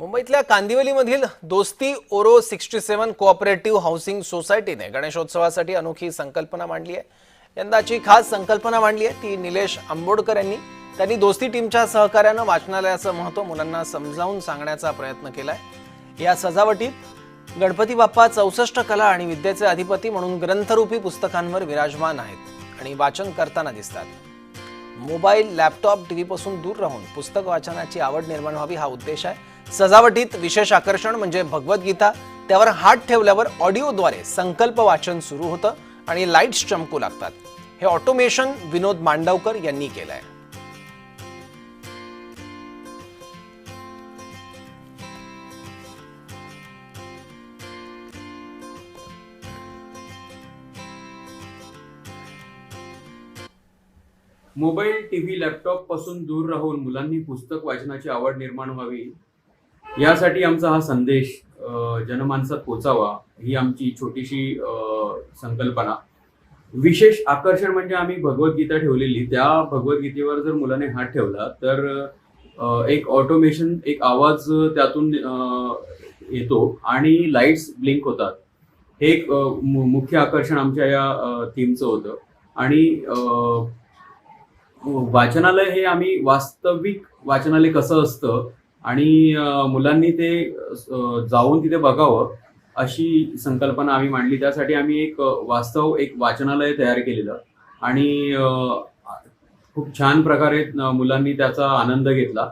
मुंबईतल्या कांदिवलीमधील दोस्ती Oro sixty seven cooperative housing सोसायटीने गणेशोत्सवासाठी अनोखी संकल्पना मांडली आहे. यंदाची खास संकल्पना मांडली आहे ती निलेश आंबोडकर यांनी. त्यांनी दोस्ती टीमच्या सहकार्यानं वाचनालयाचं महत्त्व मुलांना समजावून सांगण्याचा प्रयत्न केला आहे या सजावटीत गणपती बाप्पा चौसष्ट कला आणि विद्येचे अधिपती म्हणून ग्रंथरूपी पुस्तकांवर विराजमान आहेत आणि वाचन करताना दिसतात. मोबाईल लॅपटॉप टीव्हीपासून दूर राहून पुस्तक वाचनाची आवड निर्माण व्हावी हा उद्देश आहे. सजावटीत विशेष आकर्षण म्हणजे भगवद्गीता त्यावर हात ठेवल्यावर ऑडिओद्वारे संकल्प वाचन सुरू होतं आणि लाईट्स चमकू लागतात. हे ऑटोमेशन विनोद मांडवकर यांनी केलंय. मोबाईल टीव्ही लॅपटॉपपासून दूर राहून मुलांनी पुस्तक वाचनाची आवड निर्माण व्हावी. यासाठी आमचा हा संदेश जनमानसात पोचावा ही आमची छोटीशी संकल्पना. विशेष आकर्षण म्हणजे आम्ही भगवद्गीता ठेवलेली. त्या भगवद्गीतेवर जर मुलाने हात ठेवला तर एक ऑटोमेशन एक आवाज त्यातून येतो आणि लाईट्स ब्लिंक होतात. हे एक मुख्य आकर्षण आमच्या या थीमचं होतं. आणि वाचनालय हे आम्ही वास्तविक वाचनालय कसं असतं आणि मुलांनी ते जाऊन तिथे बघावं अशी संकल्पना आम्ही मांडली. त्यासाठी आम्ही एक वास्तव एक वाचनालय तयार केलेलं आणि खूप छान प्रकारे मुलांनी त्याचा आनंद घेतला.